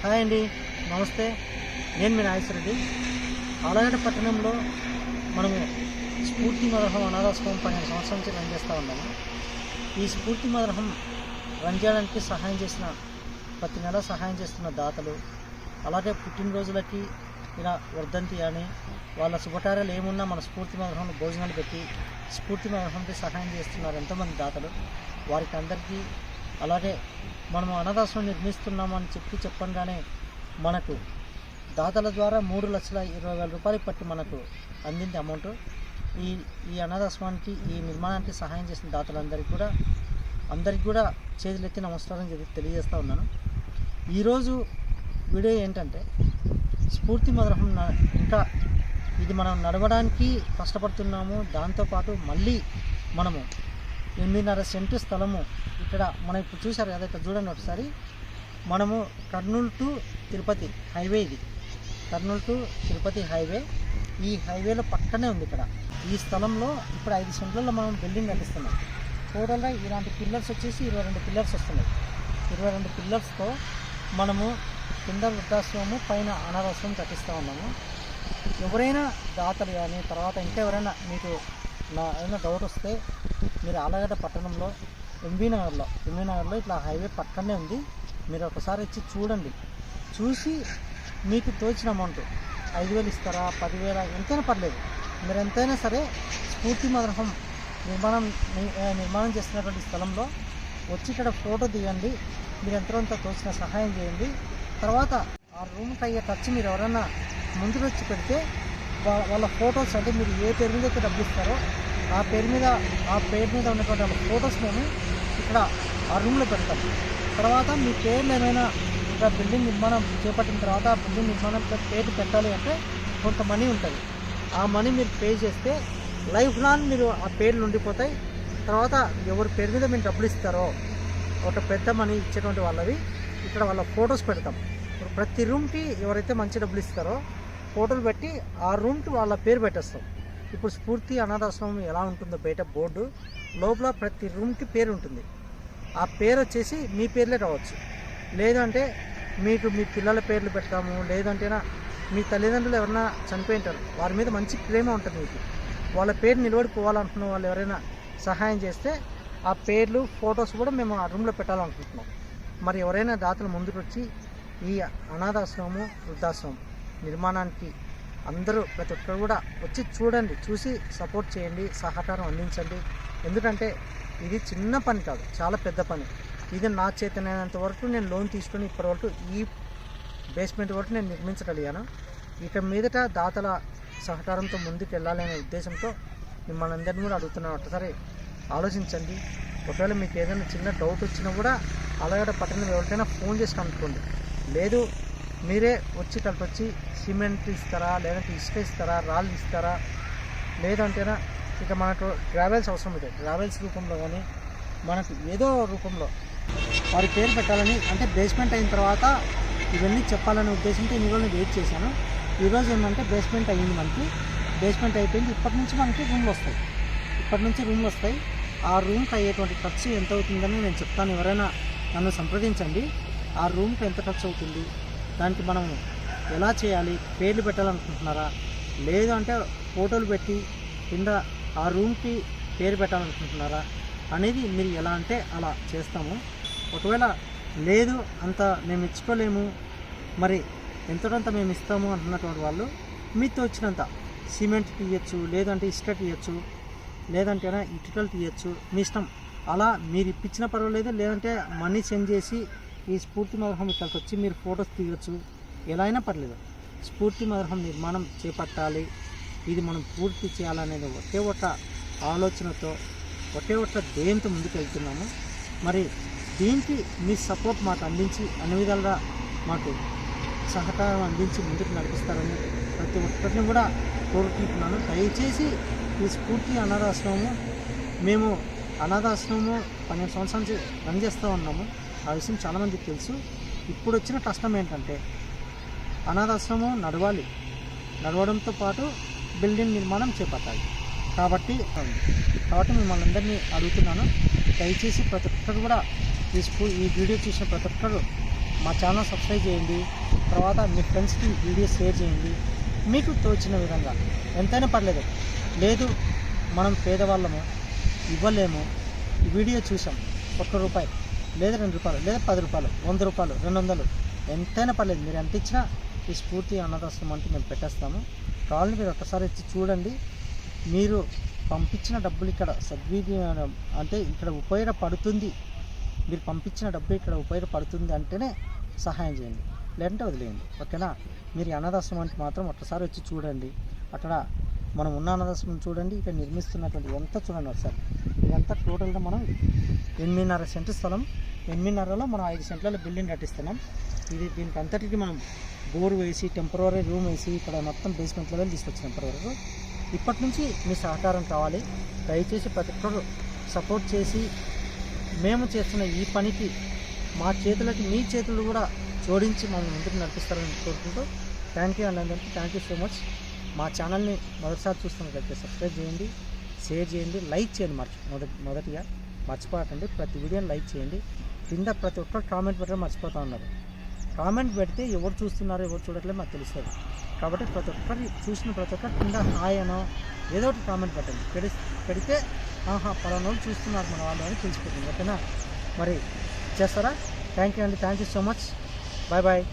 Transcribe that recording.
Hi అండి నమస్తే. నేను మీ నాగేశ్వరరెడ్డి ఆలగడ్డ పట్టణంలో మనము స్ఫూర్తి మదర్హం అనాథాశ్రమం పన్నెండు సంవత్సరాల నుంచి రన్ చేస్తూ ఉన్నాము. ఈ స్ఫూర్తి మదర్హం రన్ చేయడానికి సహాయం చేసిన ప్రతి నెల సహాయం చేస్తున్న దాతలు అలాగే పుట్టినరోజులకి ఇలా వర్ధంతి అని వాళ్ళ శుభకార్యాలు ఏమున్నా మన స్ఫూర్తి మదర్హంలో భోజనాలు పెట్టి స్ఫూర్తి మదర్హంకి సహాయం చేస్తున్నారు ఎంతోమంది దాతలు. వారికి అందరికీ అలాగే మనము అనాథాశ్రమం నిర్మిస్తున్నామని చెప్పి చెప్పంగానే మనకు దాతల ద్వారా మూడు లక్షల ఇరవై వేల రూపాయలు పట్టి మనకు అందింది అమౌంట్. ఈ ఈ అనాథాశ్రమానికి ఈ నిర్మాణానికి సహాయం చేసిన దాతలందరికీ కూడా అందరికీ కూడా చేతులెత్తి నమస్కారం చెప్పి తెలియజేస్తూ ఉన్నాను. ఈరోజు వీడియో ఏంటంటే స్ఫూర్తి మదరహం ఇంకా ఇది మనం నడవడానికి కష్టపడుతున్నాము దాంతోపాటు మళ్ళీ మనము ఎనిమిదిన్నర సెంటు స్థలము ఇక్కడ మనం ఇప్పుడు చూసారు కదా ఇక్కడ చూడండి ఒకసారి. మనము కర్నూలు టు తిరుపతి హైవే ఇది. Kurnool to Tirupati highway. ఈ హైవేలో పక్కనే ఉంది ఇక్కడ. ఈ స్థలంలో ఇప్పుడు ఐదు సెంట్లలో మనం బిల్డింగ్ కట్టిస్తున్నాం. టోటల్గా ఇలాంటి పిల్లర్స్ వచ్చేసి ఇరవై రెండు పిల్లర్స్ వస్తున్నాయి. ఇరవై రెండు పిల్లర్స్తో మనము కింద వృద్ధాశ్రమము పైన అనాథాశ్రమం కట్టిస్తూ ఉన్నాము. ఎవరైనా దాతలు కానీ తర్వాత ఇంకా ఎవరైనా మీకు నా ఏదైనా డౌట్ వస్తే మీరు ఆలగడ్డ పట్టణంలో ఎంబీ నగర్లో ఎంబీ నగర్లో ఇట్లా హైవే పక్కనే ఉంది. మీరు ఒకసారి వచ్చి చూడండి. చూసి మీకు తోచిన అమౌంట్ ఐదు వేలు ఇస్తారా పదివేల ఎంతైనా పర్లేదు. మీరు ఎంతైనా సరే స్ఫూర్తి మదర్హం నిర్మాణం నిర్మాణం చేస్తున్నటువంటి స్థలంలో వచ్చి ఇక్కడ ఫోటో తీయండి మీరు ఎంతో తోచిన సహాయం చేయండి. తర్వాత ఆ రూమ్కి అయ్యే ఖర్చు మీరు ఎవరైనా ముందుకు వచ్చి పెడితే వాళ్ళ ఫొటోస్ అంటే మీరు ఏ పేరు మీద అయితే డబ్బు ఇస్తారో ఆ పేరు మీద ఆ పేరు మీద ఉన్నటువంటి వాళ్ళ ఫొటోస్ మేము ఇక్కడ ఆ రూమ్లో పెడతాం. తర్వాత మీ పేర్లు ఏమైనా ఇక్కడ బిల్డింగ్ నిర్మాణం చేపట్టిన తర్వాత ఆ బిల్డింగ్ నిర్మాణం పేరు పెట్టాలి అంటే కొంత మనీ ఉంటుంది. ఆ మనీ మీరు పే చేస్తే లైఫ్ లాంగ్ మీరు ఆ పేర్లు ఉండిపోతాయి. తర్వాత ఎవరి పేరు మీద మీరు డబ్బులు ఇస్తారో ఒక పెద్ద మనీ ఇచ్చేటువంటి వాళ్ళవి ఇక్కడ వాళ్ళ ఫొటోస్ పెడతాం. ప్రతి రూమ్కి ఎవరైతే మంచి డబ్బులు ఇస్తారో ఫోటోలు పెట్టి ఆ రూమ్కి వాళ్ళ పేరు పెట్టేస్తాం. ఇప్పుడు స్ఫూర్తి అనాథాశ్రమం ఎలా ఉంటుందో బయట బోర్డు లోపల ప్రతి రూమ్కి పేరు ఉంటుంది. ఆ పేరు వచ్చేసి మీ పేర్లే రావచ్చు లేదంటే మీకు మీ పిల్లల పేర్లు పెడతాము లేదంటేనా మీ తల్లిదండ్రులు ఎవరైనా చనిపోయి ఉంటారు వారి మీద మంచి ప్రేమ ఉంటుంది మీకు. వాళ్ళ పేరు నిలబడిపోవాలనుకున్న వాళ్ళు ఎవరైనా సహాయం చేస్తే ఆ పేర్లు ఫొటోస్ కూడా మేము ఆ రూమ్లో పెట్టాలనుకుంటున్నాం. మరి ఎవరైనా దాతలు ముందుకు వచ్చి ఈ అనాథాశ్రమము వృద్ధాశ్రమం నిర్మాణానికి అందరూ ప్రతి ఒక్కరు కూడా వచ్చి చూడండి చూసి సపోర్ట్ చేయండి సహకారం అందించండి. ఎందుకంటే ఇది చిన్న పని కాదు చాలా పెద్ద పని. ఇది నా చేతనైనంత వరకు నేను లోన్ తీసుకొని ఇప్పటివరకు ఈ బేస్మెంట్ వరకు నేను నిర్మించగలిగాను. ఇక మీదట దాతల సహకారంతో ముందుకు వెళ్ళాలనే ఉద్దేశంతో మిమ్మల్ని అందరినీ కూడా అడుగుతున్నాను. ఒకసారి ఆలోచించండి. ఒకవేళ మీకు ఏదైనా చిన్న డౌట్ వచ్చినా కూడా అలాగడ పట్టణం ఎవరికైనా ఫోన్ చేసి కనుక్కోండి. లేదు మీరే వచ్చి కలిపి వచ్చి సిమెంట్ ఇస్తారా లేదంటే ఇసుక ఇస్తారా రాళ్ళు ఇస్తారా లేదంటేనా ఇక మనకు ట్రావెల్స్ అవసరం అవుతాయి ట్రావెల్స్ రూపంలో కానీ మనకు ఏదో రూపంలో వారి పేరు పెట్టాలని అంటే బేస్మెంట్ అయిన తర్వాత ఇవన్నీ చెప్పాలనే ఉద్దేశంతో ఇన్ని రోజులు వెయిట్ చేశాను. ఈరోజు ఏంటంటే బేస్మెంట్ అయ్యింది మనకి. బేస్మెంట్ అయిపోయింది. ఇప్పటి నుంచి మనకి రూమ్లు వస్తాయి. ఇప్పటి నుంచి రూమ్లు వస్తాయి. ఆ రూమ్కి అయ్యేటువంటి ఖర్చు ఎంత అవుతుందని నేను చెప్తాను. ఎవరైనా నన్ను సంప్రదించండి. ఆ రూమ్కి ఎంత ఖర్చు అవుతుంది? దానికి మనం ఎలా చేయాలి? పేర్లు పెట్టాలనుకుంటున్నారా? లేదు అంటే ఫోటోలు పెట్టి కింద ఆ రూమ్కి పేరు పెట్టాలనుకుంటున్నారా? అనేది మీరు ఎలా అంటే అలా చేస్తాము. ఒకవేళ లేదు అంత మేము ఇచ్చుకోలేము మరి ఎంతటంత మేము ఇస్తాము అంటున్నటువంటి వాళ్ళు మీతో వచ్చినంత సిమెంట్ తీయచ్చు లేదంటే ఇసుక తీయచ్చు లేదంటేనా ఇటుకలు తీయచ్చు మీ ఇష్టం. అలా మీరు ఇప్పించిన పర్వాలేదు లేదంటే మనీ సెండ్ చేసి ఈ స్ఫూర్తి మదర్హం ఇక్కడికి వచ్చి మీరు ఫొటోస్ తీయచ్చు. ఎలా అయినా పర్లేదు. స్ఫూర్తి మదర్హం నిర్మాణం చేపట్టాలి. ఇది మనం పూర్తి చేయాలనేది ఒకే ఒక ఆలోచనతో ఒకే ఒక ధ్యేయంతో ముందుకు వెళ్తున్నాము మరి దీనికి మీ సపోర్ట్ మాకు అందించి అన్ని విధాలుగా మాకు సహకారం అందించి ముందుకు నడిపిస్తారని ప్రతి ఒక్కరిని కూడా కోరుకుంటున్నాను. దయచేసి ఈ స్ఫూర్తి అనాథాశ్రమము మేము అనాథాశ్రమము పన్నెండు సంవత్సరాల నుంచి రన్ చేస్తూ ఉన్నాము. ఆ విషయం చాలామందికి తెలుసు. ఇప్పుడు వచ్చిన కష్టం ఏంటంటే అనాథాశ్రమం నడవాలి. నడవడంతో పాటు బిల్డింగ్ నిర్మాణం చేపట్టాలి. కాబట్టి కాబట్టి మిమ్మల్ని అందరినీ అడుగుతున్నాను. దయచేసి ప్రతి ఒక్కరు కూడా ఈ స్కూల్ ఈ వీడియో చూసిన ప్రతి ఒక్కరు మా ఛానల్ సబ్స్క్రైబ్ చేయండి. తర్వాత మీ ఫ్రెండ్స్కి వీడియో షేర్ చేయండి. మీకు తోచిన విధంగా. ఎంతైనా పర్లేదు. లేదు మనం పేదవాళ్ళము ఇవ్వలేము. ఈ వీడియో చూసాం. ఒక్క రూపాయి. లేదా రెండు రూపాయలు లేదా పది రూపాయలు వంద రూపాయలు రెండు వందలు. ఎంతైనా పర్లేదు మీరు ఎంత ఇచ్చినా ఈ స్ఫూర్తి అన్నదాశ్రమం అంటే మేము పెట్టేస్తాము. కావాలని మీరు ఒకసారి వచ్చి చూడండి. మీరు పంపించిన డబ్బులు ఇక్కడ సద్వినియోగం అంటే ఇక్కడ ఉపయోగపడుతుంది మీరు పంపించిన డబ్బు ఇక్కడ ఉపయోగపడుతుంది అంటేనే సహాయం చేయండి. లేదంటే వదిలేయండి. ఓకేనా? మీరు ఈ అంటే మాత్రం ఒక్కసారి వచ్చి చూడండి. అక్కడ మనం ఉన్న అన్నదాశ్రమం చూడండి. ఇక్కడ నిర్మిస్తున్నటువంటి ఎంత చూడండి ఒకసారి. ఇదంతా టోటల్గా మనం ఎనిమిదిన్నర సెంటు స్థలం. ఎనిమిదిన్నరలో మనం ఐదు సెంట్లలో బిల్డింగ్ కట్టిస్తున్నాం. ఇది దీనికి అంతటికి మనం బోర్ వేసి టెంపరీ రూమ్ వేసి ఇక్కడ మొత్తం బేస్మెంట్ లెవెల్ తీసుకొచ్చినాం ఇప్పటివరకు ఇప్పటి నుంచి మీ సహకారం కావాలి. దయచేసి ప్రతి ఒక్కరు సపోర్ట్ చేసి మేము చేస్తున్న ఈ పనికి మా చేతులకి మీ చేతులు కూడా జోడించి మమ్మల్ని ముందుకు నడిపిస్తారని కోరుకుంటూ థ్యాంక్ యూ అండి అందరికీ థ్యాంక్ యూ సో మచ్ మా ఛానల్ని మొదటిసారి చూస్తున్నట్లయితే సబ్స్క్రైబ్ చేయండి. షేర్ చేయండి లైక్ చేయండి మర్చి మొదటి మొదటిగా మర్చిపోకండి. ప్రతి వీడియోని లైక్ చేయండి. కింద ప్రతి ఒక్కరు కామెంట్ పెట్టడం మర్చిపోతూ ఉన్నారు. కామెంట్ పెడితే ఎవరు చూస్తున్నారు ఎవరు చూడట్లేదు మాకు తెలుస్తుంది. కాబట్టి ప్రతి ఒక్కరి చూసిన ప్రతి ఒక్కరి కింద హాయ్ అనో ఏదో ఒకటి కామెంట్ పెట్టండి. పెడి పెడితే ఆహా పలానా వాళ్ళు చూస్తున్నారు మన వాళ్ళు అని తెలిసిపోతుంది ఓకేనా? మరి చేస్తారా? థ్యాంక్ యూ అండి. Thank you so much. Bye bye.